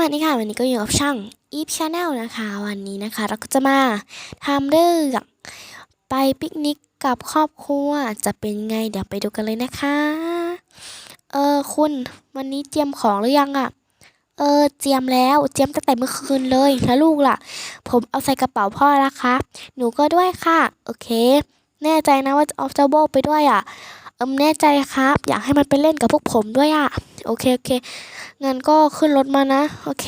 วัสดีค่ะ วันนี้ก็อยู่กับช่อง e ีฟชาแนลนะคะ วันนี้นะคะ เราก็จะมาทำเรื่องไปปิกนิกกับครอบครัวจะเป็นไงเดี๋ยวไปดูกันเลยนะคะ เออคุณวันนี้เตรียมของหรือยังอะเออเตรียมแล้วเตรียมตั้งแต่เมื่อคืนเลยแล้วลูกล่ะ ผมเอาใส่กระเป๋าพ่อล้วครับหนูก็ด้วยค่ะ โอเค แน่ใจนะว่าจะเอาเจ้าโบไปด้วยอะ เอิมแน่ใจครับ อยากให้มันไปเล่นกับพวกผมด้วยอะโอเคโอเคงั้นก็ขึ้นรถมานะ โอเค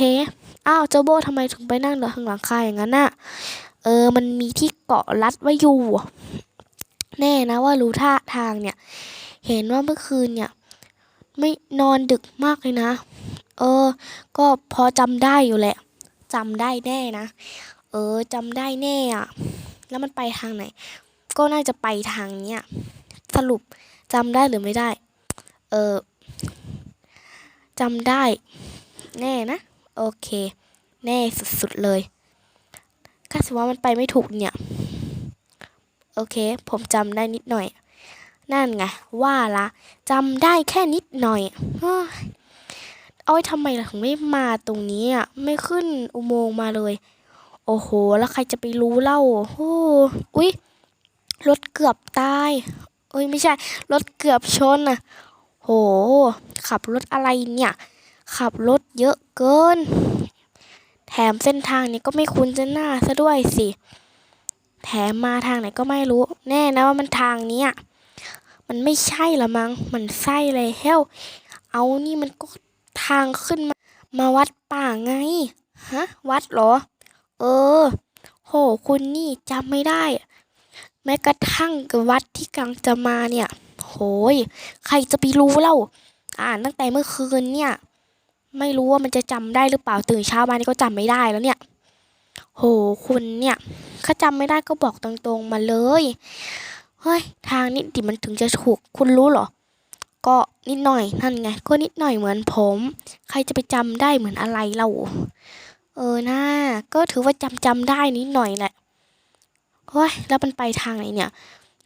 อ้าวเจ้าโบทำไมถึงไปนั่งเดือข้างหลังคาอย่างนั้นน่ะเออมันมีที่เกาะรัดไว้อยู่แน่นะว่ารู้ท่าทางเนี่ย เห็นว่าเมื่อคืนเนี่ย ไม่นอนดึกมากเลยนะ เออ ก็พอจำได้อยู่แหละจำได้แน่นะ เออจำได้แน่อะแล้วมันไปทางไหน ก็น่าจะไปทางเนี้ยสรุป จำได้หรือไม่ได้ เออจำได้ แน่นะ โอเค แน่สุดๆเลยข้าสว่ามันไปไม่ถูกเนี่ย โอเค ผมจำได้นิดหน่อย นั่นไง ว่าละจำได้แค่นิดหน่อยเฮ้ยเอาไว้ทำไมล่ะถึงไม่มาตรงนี้อะ ไม่ขึ้นอุโมงค์มาเลย โอ้โห แล้วใครจะไปรู้เล่า โอ้อุ๊ย รถเกือบตาย อ้ยไม่ใช่ รถเกือบชนอะโห ขับรถอะไรเนี่ย ขับรถเยอะเกิน แถมเส้นทางนี้ก็ไม่คุ้นจะหน้าซะด้วยสิ แถมมาทางไหนก็ไม่รู้ แน่นะว่ามันทางนี้มันไม่ใช่ละมั้ง มันไส้เลยเฮลเอานี่มันก็ทางขึ้นมา มาวัดป่าไง ฮะ วัดเหรอ เออ โห คุณนี่จำไม่ได้ แม้กระทั่งกับวัดที่กำลังจะมาเนี่ย โหย ใครจะไปรู้เล่า อ่านตั้งแต่เมื่อคืนเนี่ย ไม่รู้ว่ามันจะจำได้หรือเปล่าตื่นเช้ามานี่ก็จำไม่ได้แล้วเนี่ย โหคุณเนี่ยถ้าจำไม่ได้ก็บอกตรงๆมาเลย เฮ้ย ทางนี้ดิมันถึงจะถูกคุณรู้เหรอ ก็นิดหน่อยนั่นไง ก็นิดหน่อยเหมือนผม ใครจะไปจำได้เหมือนอะไรเรา เออน่าก็ถือว่าจำจำได้นิดหน่อยแหละ เฮ้ยแล้วมันไปทางไหนเนี่ย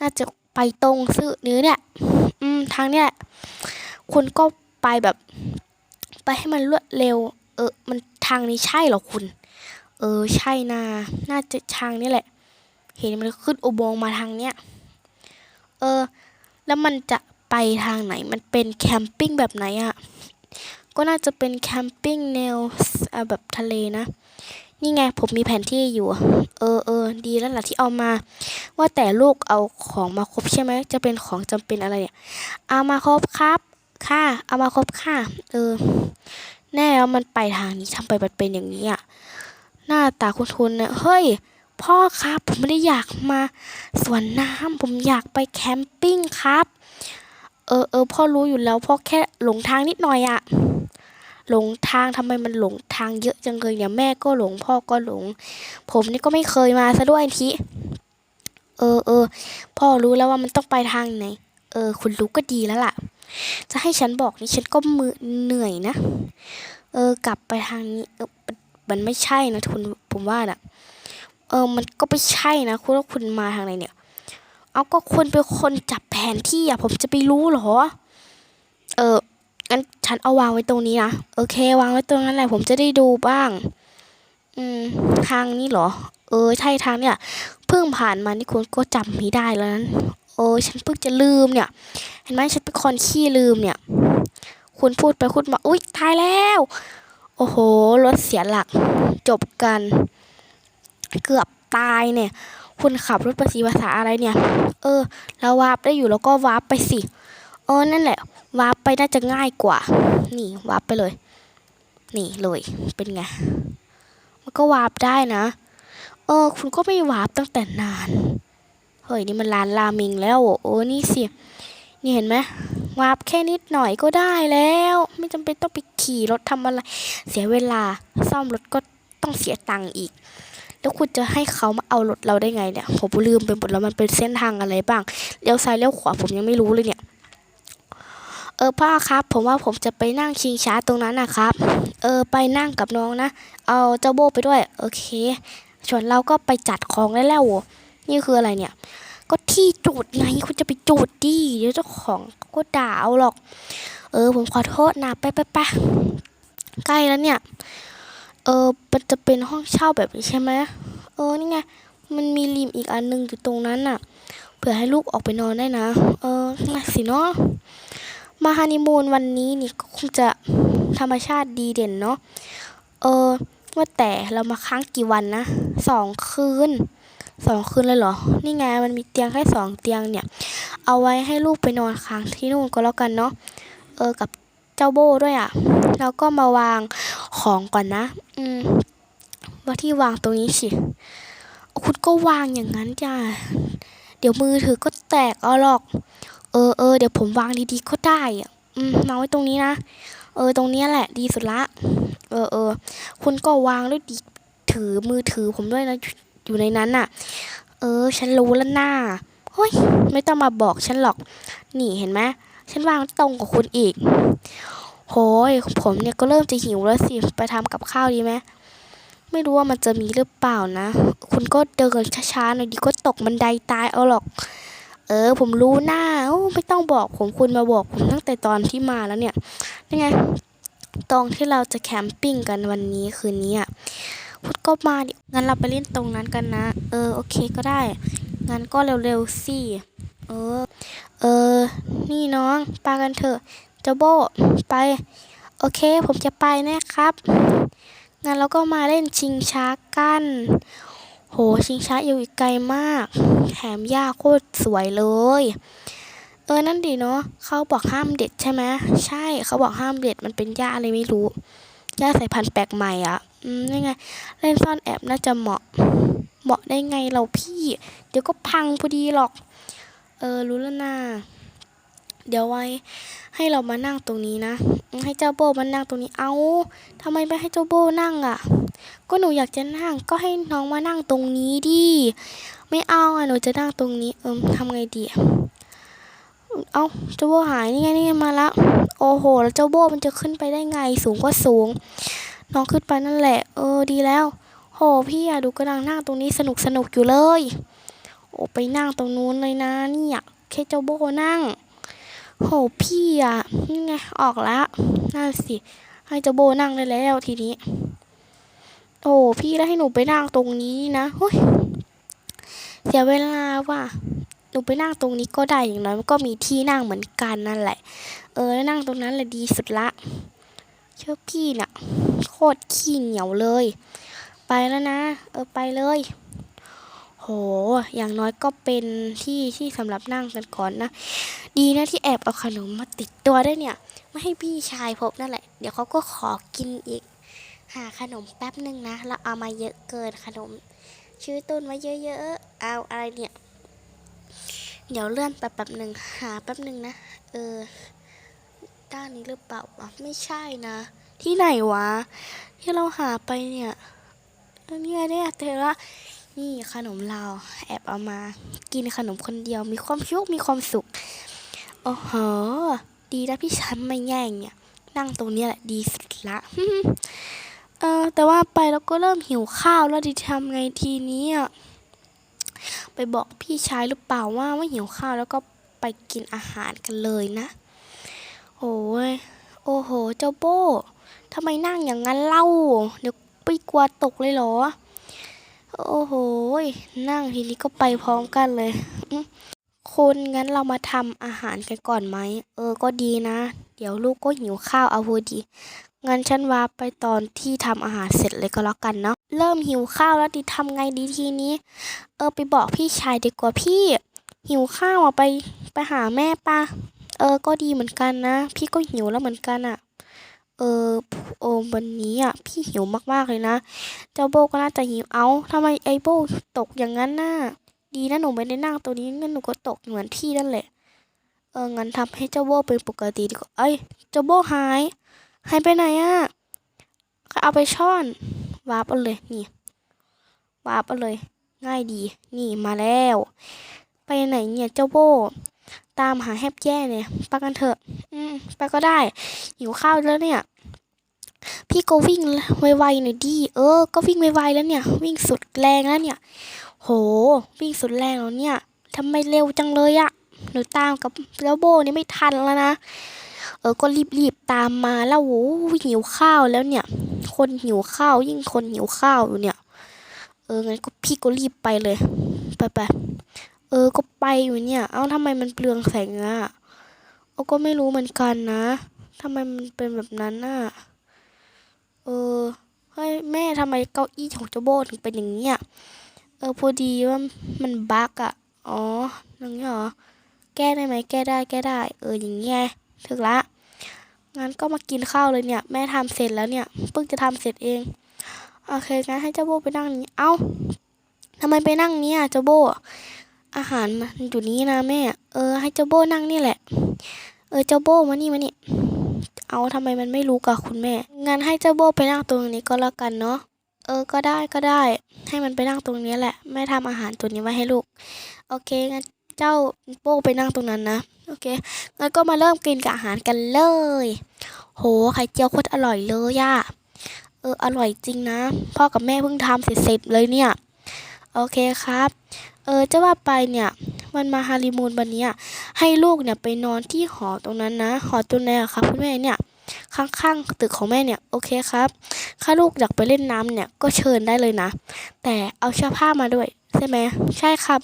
น่าจะไปตรงซื้อเนื้อเนี่ย อืมทางเนี้ยคุณก็ไปแบบ ไปให้มันรวดเร็ว เออ มันทางนี้ใช่เหรอคุณ เออ ใช่นา น่าจะทางนี้แหละ เห็นมันขึ้นอุโมงค์มาทางเนี้ย เออ แล้วมันจะไปทางไหน มันเป็นแคมปิ้งแบบไหนอะ่ะ ก็น่าจะเป็นแคมปิ้งแนวแบบทะเลนะ นี่ไงผมมีแผนที่อยู่ เออเออดีแล้วล่ะที่เอามา ว่าแต่ลูกเอาของมาครบใช่ไหมจะเป็นของจำเป็นอะไรเนี่ย เอามาครบครับ ค่ะ เอามาครบค่ะ เออ แน่แล้วมันไปทางนี้ทำไปมันเป็นอย่างนี้อะหน้าตาคุ้นๆเนี่ยเฮ้ยพ่อครับ ผมไม่ได้อยากมาสวนน้ำผมอยากไปแคมปิ้งครับ เออเออพ่อรู้อยู่แล้วพ่อแค่หลงทางนิดหน่อยอะ หลงทางทำไมมันหลงทางเยอะจังเลยเนี่ยแม่ก็หลงพ่อก็หลง ผมนี่ก็ไม่เคยมาซะด้วยทีเออเออพ่อรู้แล้วว่ามันต้องไปทางไหน เออ คุณรู้ก็ดีแล้วล่ะ จะให้ฉันบอกนี่ฉันก็มือเหนื่อยนะ เออกลับไปทางนี้เออมันไม่ใช่นะคุณผมว่าน่ะ เออมันก็ไม่ใช่นะคุณว่าคุณมาทางไหนเนี่ย เอาก็คุณเป็นคนจับแผนที่อะผมจะไปรู้เหรอ เออ งั้นฉันเอาวางไว้ตรงนี้นะ โอเค วางไว้ตรงนั้นแหละผมจะได้ดูบ้าง อืม ทางนี้เหรอ เออ ใช่ทางเนี่ย เพิ่งผ่านมานี่คุณก็จำไม่ได้แล้วนั้นเออ ฉันเพิ่งจะลืมเนี่ย เห็นไหมฉันเป็นคนขี้ลืมเนี่ย คุณพูดไปพูดมา อุ๊ย ตายแล้ว โอ้โห รถเสียหลัก จบกัน เกือบตายเนี่ย คุณขับรถภาษีภาษาอะไรเนี่ย เออ แล้ววาร์ปได้อยู่แล้วก็วาร์ปไปสิ เออ นั่นแหละ วาร์ปไปน่าจะง่ายกว่า นี่วาร์ปไปเลย นี่เลยเป็นไง มันก็วาร์ปได้นะ เออ คุณก็ไม่วาร์ปตั้งแต่นาน เฮ้ยนี่มันร้านราเมิงแล้วโอ้นี่สิ นี่เห็นไหมวาร์ปแค่นิดหน่อยก็ได้แล้ว ไม่จำเป็นต้องไปขี่รถทำอะไร เสียเวลาซ่อมรถก็ต้องเสียตังค์อีก แล้วคุณจะให้เขามาเอารถเราได้ไงเนี่ยผมลืมไปหมดแล้วมันเป็นเส้นทางอะไรบ้างเลี้ยวซ้ายเลี้ยวขวาผมยังไม่รู้เลยเนี่ย เออพ่อครับ ผมว่าผมจะไปนั่งชิงช้าตรงนั้นนะครับ เออไปนั่งกับน้องนะ เอาเจ้าโบไปด้วย โอเคส่วนเราก็ไปจัดของได้แล้วนี่คืออะไรเนี่ย ก็ที่จูดไงคุณจะไปจูดดิเดี๋ยวเจ้าของก็ด่าเอาหรอก เออ ผมขอโทษนะไปไปไปใกล้แล้วเนี่ย เออมันจะเป็นห้องเช่าแบบนี้ใช่ไหมเออนี่ไงมันมีริมอีกอันนึงอยู่ตรงนั้นน่ะเผื่อให้ลูกออกไปนอนได้นะ เออน่าสิเนาะ มาฮันนีมูนวันนี้นี่ก็คงจะธรรมชาติดีเด่นเนาะ เออ ว่าแต่เรามาค้างกี่วันนะสองคืนสองคืนเลยเหรอ นี่ไงมันมีเตียงแค่สองเตียงเนี่ย เอาไว้ให้ลูกไปนอนค้างที่นู่นก็แล้วกันเนาะ เออ กับเจ้าโบ้ด้วยอะ่ะ แล้วก็มาวางของก่อนนะ อืม ว่าที่วางตรงนี้สิ คุณก็วางอย่างนั้นจ้ะเดี๋ยวมือถือก็แตกเอาหรอก เออเออเดี๋ยวผมวางดีๆก็ได้อืมวางไว้ตรงนี้นะ เออ ตรงนี้แหละดีสุดละ เออเออคุณก็วางด้วยดีถือมือถือผมด้วยนะ อยู่ในนั้นน่ะ เออ ฉันรู้แล้วน่าเฮ้ย ไม่ต้องมาบอกฉันหรอก นี่เห็นไหมฉันวางตรงกับคุณอีก โหย ผมเนี่ยก็เริ่มจะหิวแล้วสิ ไปทำกับข้าวดีไหมไม่รู้ว่ามันจะมีหรือเปล่านะ คุณก็เดินช้าๆหน่อยดีก็ตกบันไดตายเอาหรอก เออ ผมรู้หน้าไม่ต้องบอกผมคุณมาบอกผมตั้งแต่ตอนที่มาแล้วเนี่ยนี่ไงตรงที่เราจะแคมปิ้งกันวันนี้คืนนี้อะพุดก็มาดิงั้นเราไปเล่นตรงนั้นกันนะ เออโอเคก็ได้ งั้นก็เร็วๆสิเออ เออ นี่น้องไปกันเถอะเจ้าโบไป โอเคผมจะไปนะครับงั้นเราก็มาเล่นชิงช้ากัน โหชิงช้าอยู่อีกไกลมาก แถมหญ้าโคตรสวยเลย เออนั่นดีเนาะเขาบอกห้ามเด็ดใช่ไหมใช่เขาบอกห้ามเด็ดมันเป็นหญ้าอะไรไม่รู้หญ้าสายพันธุ์แปลกใหม่อะ อืมนี่ไง เล่นซ่อนแอบน่าจะเหมาะ เหมาะได้ไงเราพี่ เดี๋ยวก็พังพอดีหรอก เออรู้แล้วนะเดี๋ยวไว้ ให้เรามานั่งตรงนี้นะ ให้เจ้าโบมานั่งตรงนี้ เอาทำไมไม่ให้เจ้าโบนั่งอะ ก็หนูอยากจะนั่ง ก็ให้น้องมานั่งตรงนี้ดิ ไม่เอาอะ หนูจะนั่งตรงนี้ เออทำไงดีอะเอาเจ้าโบหายนี่ไงนี่ไงมาละ โอ้โห แล้วเจ้าโบมันจะขึ้นไปได้ไง สูงก็สูง น้องขึ้นไปนั่นแหละ เออ ดีแล้ว โห พี่อะดูกำลังนั่งตรงนี้สนุกสนุกอยู่เลย โอ้ไปนั่งตรงนู้นเลยนะเนี่ยแค่เจ้าโบนั่ง โหพี่อะนี่ไงออกและนั่นสิให้เจ้าโบนั่งได้แล้วทีนี้ โอ้พี่แล้วให้หนูไปนั่งตรงนี้นะเฮ้ยเสียเวลาว่ะหนูไปนั่งตรงนี้ก็ได้อย่างน้อยมันก็มีที่นั่งเหมือนกันนั่นแหละ เออนั่งตรงนั้นแหละดีสุดละเชื่อพี่น่ะโคตรขี้เหนียวเลย ไปแล้วนะ เออไปเลย อย่างน้อยก็เป็นที่ที่สำหรับนั่งกันก่อนนะ ดีนะที่แอบเอาขนมมาติดตัวได้เนี่ย ไม่ให้พี่ชายพบนั่นแหละ เดี๋ยวเขาก็ขอกินอีก หาขนมแป๊บหนึ่งนะ เราเอามาเยอะเกินขนม ชื่อต้นไว้เยอะๆ เอาอะไรเนี่ย เดี๋ยวเลื่อนไปแป๊บหนึ่งหาแป๊บหนึ่งนะ เออ ด้านนี้หรือเปล่าวะไม่ใช่นะ ที่ไหนวะ ที่เราหาไปเนี่ยเนี่ยเนี่ยเธอละ นี่ขนมเราแอบเอามา กินขนมคนเดียวมีความสุขมีความสุข โอ้โห ดีนะพี่ฉันไม่แย่งเนี่ย นั่งตรงนี้แหละดีสุดละเออแต่ว่าไปแล้วก็เริ่มหิวข้าวแล้วดิทำไงทีนี้อะไปบอกพี่ชายหรือเปล่าว่าไม่หิวข้าวแล้วก็ไปกินอาหารกันเลยนะโอ้ยโอ้โห เจ้าโบ้ทำไมนั่งอย่างนั้นเล่า เดี๋ยวไปกลัวตกเลยเหรอ โอ้โห นั่งทีนี้ก็ไปพร้อมกันเลย คุณงั้นเรามาทำอาหารกันก่อนไหม เออ ก็ดีนะ เดี๋ยวลูกก็หิวข้าวเอาพอดี งั้นฉันว่าไปตอนที่ทำอาหารเสร็จเลยก็แล้วกันเนาะ เริ่มหิวข้าวแล้วดิทำไงดีทีนี้ เออ ไปบอกพี่ชายดีกว่าพี่ หิวข้าวอะไปไปหาแม่ปะเออ ก็ดีเหมือนกันนะ พี่ก็หิวแล้วเหมือนกันอะ เออโอวันนี้อะพี่หิวมากๆเลยนะ เจ้าโบก็น่าจะหิวเอาทำไมไอโบตกอย่างนั้นน่ะดีนะหนูไม่ได้นั่งตัวนี้งั้นหนูก็ตกเหมือนพี่นั่นแหละ เอองั้นทำให้เจ้าโบเป็นปกติดีกว่าเอ้ยเจ้าโบหายหายไปไหนอะเอาไปช่อนวาร์ปเอาเลยนี่วาร์ปเอาเลย ง่ายดีนี่มาแล้ว ไปไหนเนี่ยเจ้าโบตามหาแฮบแย่เนี่ยไปกันเถอะ อืมไปก็ได้หิวข้าวแล้วเนี่ย พี่ก็วิ่งไวๆหน่อยดิเออ ก็วิ่งไวๆแล้วเนี่ย วิ่งสุดแรงแล้วเนี่ย โห วิ่งสุดแรงแล้วเนี่ยทำไมเร็วจังเลยอะหนูตามกับเจ้าโบนี่ไม่ทันแล้วนะ เออ ก็รีบๆตามมาแล้วโอ้หิวข้าวแล้วเนี่ย คนหิวข้าวยิ่งคนหิวข้าวอยู่เนี่ย เออ งั้นก็พี่ก็รีบไปเลย ไปไปเออ ก็ไปอยู่เนี่ย เอ้าทำไมมันเปลืองแสงอะเออก็ไม่รู้เหมือนกันนะทำไมมันเป็นแบบนั้นน่ะ เออเฮ้ยแม่ทำไมเก้าอี้ของเจ้าโบถึงเป็นอย่างเงี้ยเออพอดีว่ามันบั๊กอะอ๋ออย่างนี้เหรอแก้ได้ไหมแก้ได้แก้ได้ เอออย่างเงี้ยถึกละงั้นก็มากินข้าวเลยเนี่ย แม่ทำเสร็จแล้วเนี่ยเพิ่งจะทำเสร็จเองโอเคงั้นให้เจ้าโบไปนั่งนี้ เอ้าทำไมไปนั่งนี่ยเจ้าโบอาหารมันอยู่นี้นะแม่ เออ ให้เจ้าโบนั่งนี่แหละ เออเจ้าโบมานี่มานี่ เอาทำไมมันไม่รู้กับคุณแม่ งั้นให้เจ้าโบไปนั่งตรงนี้ก็แล้วกันเนาะ เออ ก็ได้ก็ได้ ให้มันไปนั่งตรงนี้แหละ แม่ทำอาหารตัวนี้ไว้ให้ลูก โอเค งั้นเจ้าโบไปนั่งตรงนั้นนะ โอเค งั้นก็มาเริ่มกินกับอาหารกันเลย โห ไข่เจียวโคตรอร่อยเลยอะเออ อร่อยจริงนะ พ่อกับแม่เพิ่งทำเสร็จๆเลยเนี่ย โอเคครับ เออจะว่าไปเนี่ย วันมาฮาริมูนวันนี้ให้ลูกเนี่ยไปนอนที่หอตรงนั้นนะ หอตรงไหนอะครับคุณแม่เนี่ยข้างๆตึกของแม่เนี่ยโอเคครับถ้าลูกอยากไปเล่นน้ำเนี่ยก็เชิญได้เลยนะ แต่เอาเสื้อผ้ามาด้วยใช่ไหมใช่ครับ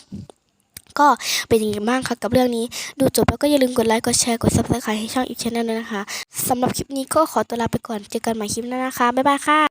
ก็เป็นอย่างไรบ้างคะกับเรื่องนี้ ดูจบแล้วก็อย่าลืมกดไลค์กดแชร์กด subscribe ให้ช่องอีกช anel ด้วยนะคะสำหรับคลิปนี้ก็ขอตัวลาไปก่อนเจอกันใหม่คลิปหน้านะคะบ๊ายบายค่ะ